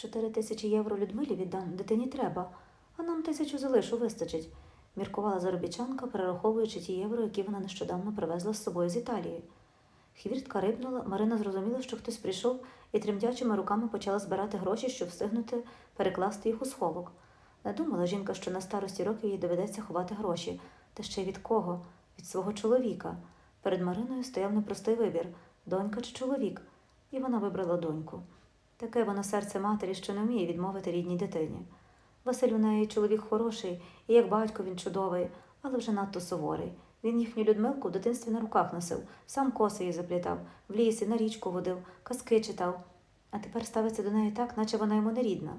Чотири тисячі євро Людмилі віддам, дитині треба, а нам тисячу залишу вистачить, міркувала заробітчанка, перераховуючи ті євро, які вона нещодавно привезла з собою з Італії. Хвіртка рипнула, Марина зрозуміла, що хтось прийшов і тремтячими руками почала збирати гроші, щоб встигнути перекласти їх у сховок. Не думала жінка, що на старості років їй доведеться ховати гроші, та ще від кого? Від свого чоловіка. Перед Мариною стояв непростий вибір донька чи чоловік, і вона вибрала доньку. Таке воно серце матері, що не вміє відмовити рідній дитині. Василь у неї чоловік хороший, і як батько він чудовий, але вже надто суворий. Він їхню Людмилку в дитинстві на руках носив, сам коси їй заплітав, в лісі, на річку водив, казки читав. А тепер ставиться до неї так, наче вона йому не рідна.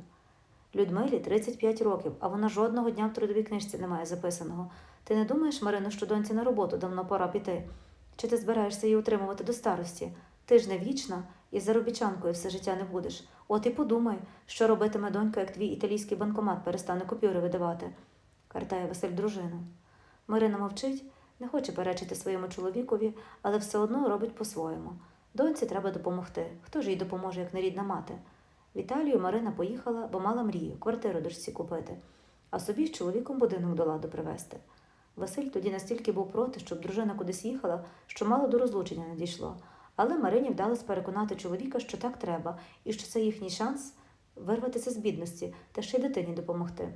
Людмилі 35 років, а вона жодного дня в трудовій книжці не має записаного. Ти не думаєш, Марино, що доньці на роботу давно пора піти? Чи ти збираєшся її утримувати до старості? Ти ж не вічна і заробітчанкою все життя не будеш. От і подумай, що робитиме донька, як твій італійський банкомат перестане купюри видавати, картає Василь дружину. Марина мовчить, не хоче перечити своєму чоловікові, але все одно робить по-своєму. Доньці треба допомогти. Хто ж їй допоможе, як не рідна мати? В Італію Марина поїхала, бо мала мрію квартиру дочці купити, а собі з чоловіком будинок до ладу привезти. Василь тоді настільки був проти, щоб дружина кудись їхала, що мало до розлучення не дійшло. Але Марині вдалося переконати чоловіка, що так треба, і що це їхній шанс вирватися з бідності та ще й дитині допомогти.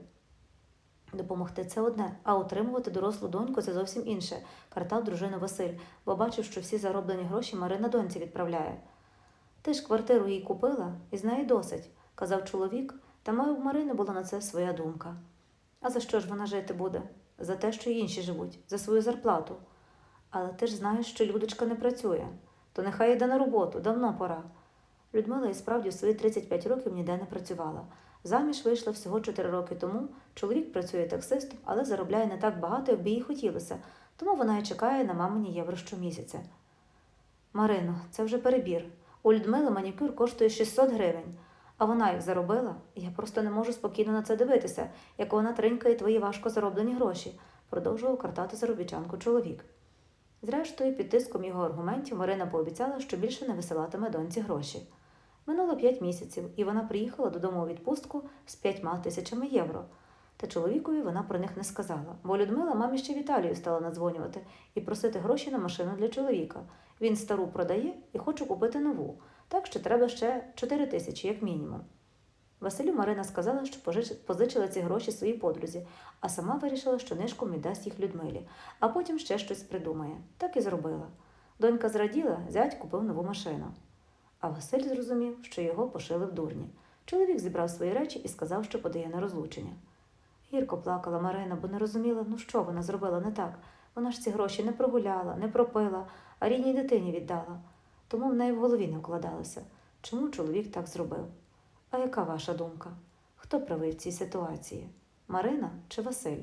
Допомогти це одне, а утримувати дорослу доньку це зовсім інше, картав дружину Василь, бо бачив, що всі зароблені гроші Марина доньці відправляє. Ти ж квартиру їй купила, і з неї досить, казав чоловік, та маю в Марини була на це своя думка. А за що ж вона жити буде? За те, що й інші живуть, за свою зарплату. Але ти ж знаєш, що Людочка не працює, то нехай йде на роботу, давно пора. Людмила і справді в свої 35 років ніде не працювала. Заміж вийшла всього 4 роки тому. Чоловік працює таксистом, але заробляє не так багато, як би їй хотілося, тому вона і чекає на мамині євро щомісяця. Марино, це вже перебір. У Людмили манікюр коштує 600 гривень, а вона їх заробила. Я просто не можу спокійно на це дивитися, як вона тринькає твої важко зароблені гроші, продовжував картати заробітчанку чоловік. Зрештою, під тиском його аргументів Марина пообіцяла, що більше не висилатиме доньці гроші. Минуло п'ять місяців, і вона приїхала додому у відпустку з п'ятьма тисячами євро. Та чоловікові вона про них не сказала, бо Людмила мамі ще в Італію стала надзвонювати і просити гроші на машину для чоловіка. Він стару продає і хоче купити нову, так що треба ще 4 тисячі, як мінімум. Василю Марина сказала, що позичила ці гроші своїй подрузі, а сама вирішила, що нишком віддасть їх Людмилі, а потім ще щось придумає. Так і зробила. Донька зраділа, зять купив нову машину. А Василь зрозумів, що його пошили в дурні. Чоловік зібрав свої речі і сказав, що подає на розлучення. Гірко плакала Марина, бо не розуміла, ну що вона зробила не так. Вона ж ці гроші не прогуляла, не пропила, а рідній дитині віддала. Тому в неї в голові не вкладалося, чому чоловік так зробив. А яка ваша думка? Хто правий в цій ситуації? Марина чи Василь?